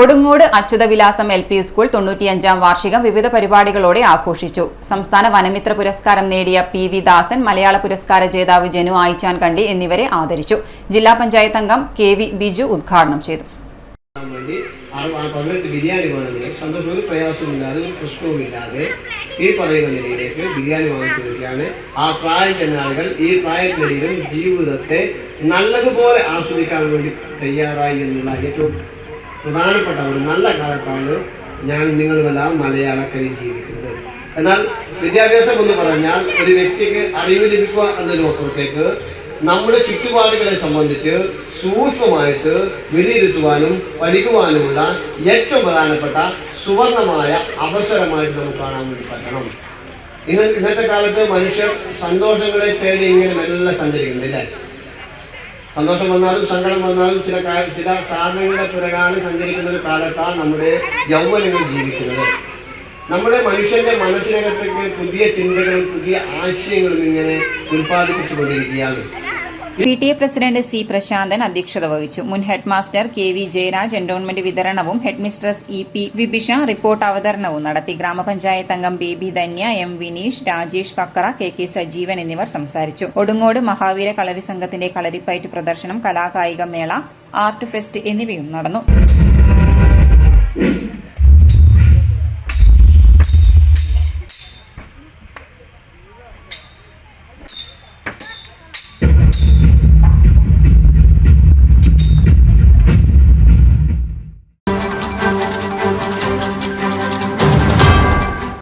Odungode Achyuthavilasam L P school തൊണ്ണൂറ്റിയഞ്ചാം വാർഷികം വിവിധ പരിപാടികളോടെ ആഘോഷിച്ചു. സംസ്ഥാന വനമിത്ര പുരസ്കാരം നേടിയ പി വി ദാസൻ മലയാള പുരസ്കാര ജേതാവ് ജനു ആയിച്ചാൻ കണ്ടി എന്നിവരെ ആദരിച്ചു. ജില്ലാ പഞ്ചായത്ത് അംഗം കെ വി ബിജു ഉദ്ഘാടനം ചെയ്തു. ബിരിയാണി ഈ പറയുന്ന നിലയിലേക്ക് ബിരിയാണി വാങ്ങിച്ചിരിക്കുകയാണ് ആ പ്രായം ആളുകൾ ഈ പ്രായത്തിനിടയിലും ജീവിതത്തെ നല്ലതുപോലെ ആസ്വദിക്കാൻ വേണ്ടി തയ്യാറായി എന്നുള്ള ഏറ്റവും പ്രധാനപ്പെട്ട ഒരു നല്ല കാലത്താണ് ഞാൻ നിങ്ങളുമെല്ലാം മലയാളക്കരയിൽ ജീവിക്കുന്നത്. എന്നാൽ വിദ്യാഭ്യാസം എന്ന് പറഞ്ഞാൽ ഒരു വ്യക്തിക്ക് അറിവ് ലഭിക്കുക എന്നൊരു അപ്പുറത്തേക്ക് നമ്മുടെ ചുറ്റുപാടുകളെ സംബന്ധിച്ച് സൂക്ഷ്മമായിട്ട് വിലയിരുത്തുവാനും പഠിക്കുവാനുമുള്ള ഏറ്റവും പ്രധാനപ്പെട്ട സുവർണമായ അവസരമായിട്ട് നമുക്ക് കാണാൻ വേണ്ടി പറ്റണം. ഇന്ന് ഇന്നത്തെ കാലത്ത് മനുഷ്യർ സന്തോഷങ്ങളെ തേടി ഇങ്ങനെ മെല്ലെ സഞ്ചരിക്കുന്നില്ല. സന്തോഷം വന്നാലും സങ്കടം വന്നാലും ചില ചില സാധനങ്ങളുടെ പിറകാണ് സഞ്ചരിക്കുന്ന ഒരു കാലത്താണ് നമ്മുടെ യൗവനങ്ങൾ ജീവിക്കുന്നത്. നമ്മുടെ മനുഷ്യന്റെ മനസ്സിനകത്തേക്ക് പുതിയ ചിന്തകളും പുതിയ ആശയങ്ങളും ഇങ്ങനെ ഉൽപ്പാദിപ്പിച്ചുകൊണ്ടിരിക്കുകയാണ്. P T A president C Prasanthan അധ്യക്ഷത വഹിച്ചു. മുൻ head master K V Jayaraj endowment വിതരണവും head mistress E P Vibisha report അവതരണവും നടത്തി. ഗ്രാമപഞ്ചായത്ത് അംഗം Baby Dhanya M Vineesh Rajesh Kakkara K K Sajeevan എന്നിവർ സംസാരിച്ചു. ഒടുങ്ങോട് മഹാവീര കളരി സംഘത്തിന്റെ കളരിപ്പയറ്റ് പ്രദർശനം കലാകായിക മേള ആർട്ട് ഫെസ്റ്റ് എന്നിവയും നടന്നു.